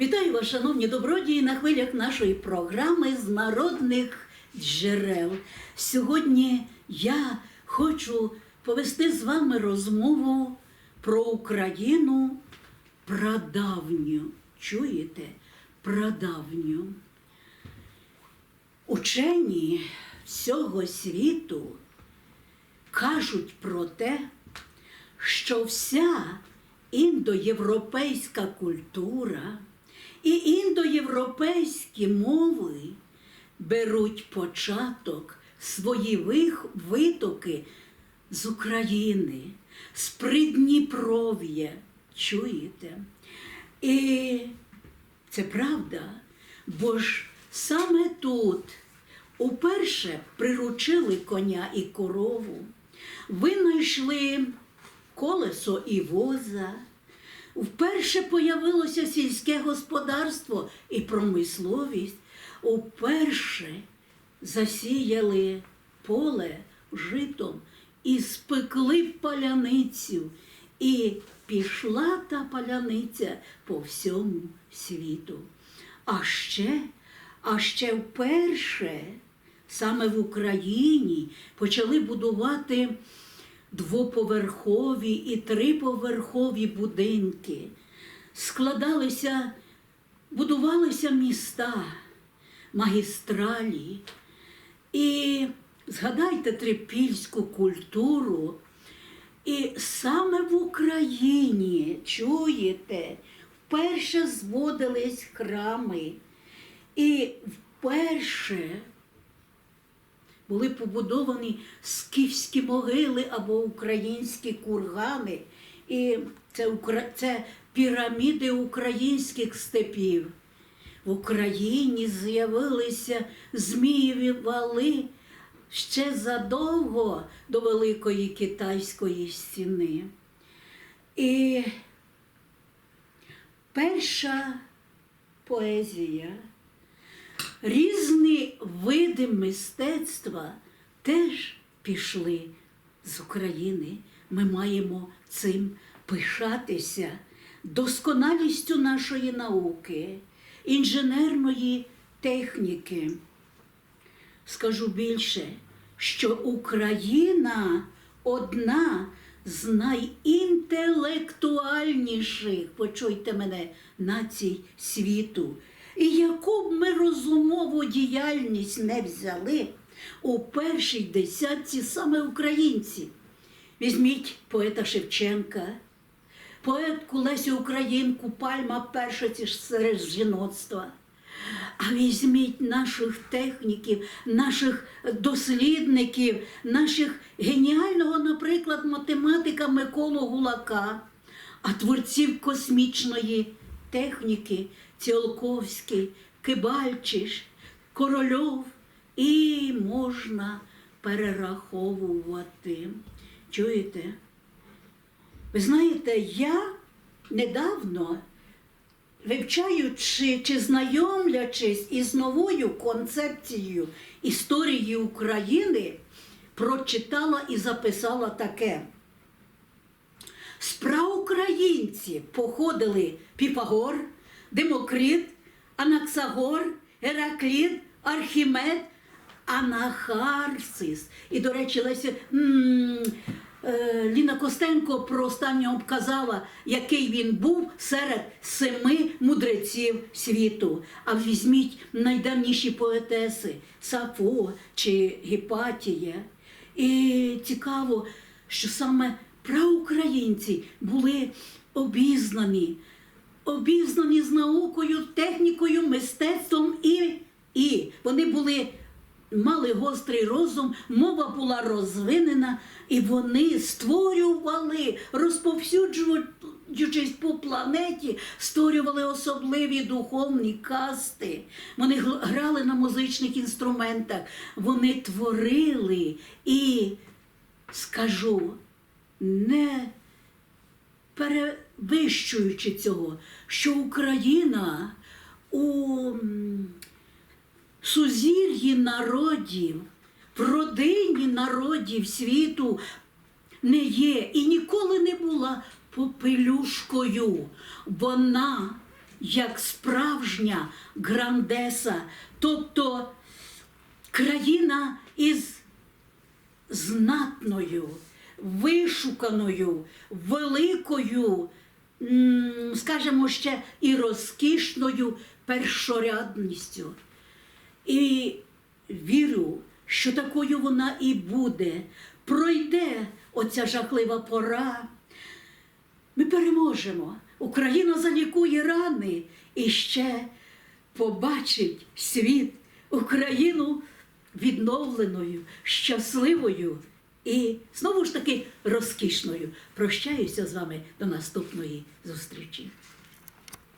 Вітаю вас, шановні добродії, на хвилях нашої програми з народних джерел. Сьогодні я хочу повести з вами розмову про Україну прадавню. Чуєте? Прадавню. Учені всього світу кажуть про те, що вся індоєвропейська культура і індоєвропейські мови беруть початок свої витоки з України, з Придніпров'я. Чуєте? І це правда, бо ж саме тут уперше приручили коня і корову, винайшли колесо і воза. Вперше появилося сільське господарство і промисловість. Уперше засіяли поле житом і спекли паляницю. І пішла та паляниця по всьому світу. А ще, а ще вперше саме в Україні почали будувати двоповерхові і триповерхові будинки. Складалися, будувалися міста, магістралі. І згадайте трипільську культуру. І саме в Україні, чуєте, вперше зводились храми. І вперше були побудовані скіфські могили або українські кургани. І це, це піраміди українських степів. В Україні з'явилися Змієві вали ще задовго до Великої Китайської стіни. І перша поезія, різні види мистецтва теж пішли з України. Ми маємо цим пишатися, досконалістю нашої науки, інженерної техніки. Скажу більше, що Україна одна з найінтелектуальніших, почуйте мене, націй світу. І яку б ми розумову діяльність не взяли у першій десятці саме українці. Візьміть поета Шевченка, поетку Лесю Українку, пальма ж серед жіноцтва. А візьміть наших техніків, наших дослідників, наших геніального, наприклад, математика Миколу Гулака, а творців космічної техніки Ціолковський, Кибальчиш, Корольов і можна перераховувати. Чуєте? Ви знаєте, я недавно вивчаючи чи знайомлячись із новою концепцією історії України, прочитала і записала таке. З походили Піфагор, Демокрит, Анаксагор, Геракліт, Архімед, Анахарсис. І, до речі, Леся е, Ліна Костенко про останнього казала, який він був серед семи мудреців світу. А візьміть найдавніші поетеси Сафо чи Гіпатія. І цікаво, що саме праукраїнці були обізнані, обізнані з наукою, технікою, мистецтвом і, і вони були. Мали гострий розум, мова була розвинена, і вони створювали, розповсюджуючись по планеті, створювали особливі духовні касти. Вони грали на музичних інструментах, вони творили і, скажу, не перевищуючи цього, що Україна у сузір'ї народів, в родині народів світу не є і ніколи не була попелюшкою. Вона як справжня грандеса, тобто країна із знатною, вишуканою, великою, скажімо ще, і розкішною першорядністю. І вірю, що такою вона і буде. Пройде оця жахлива пора. Ми переможемо. Україна залікує рани і ще побачить світ Україну відновленою, щасливою і знову ж таки розкішною. Прощаюся з вами до наступної зустрічі.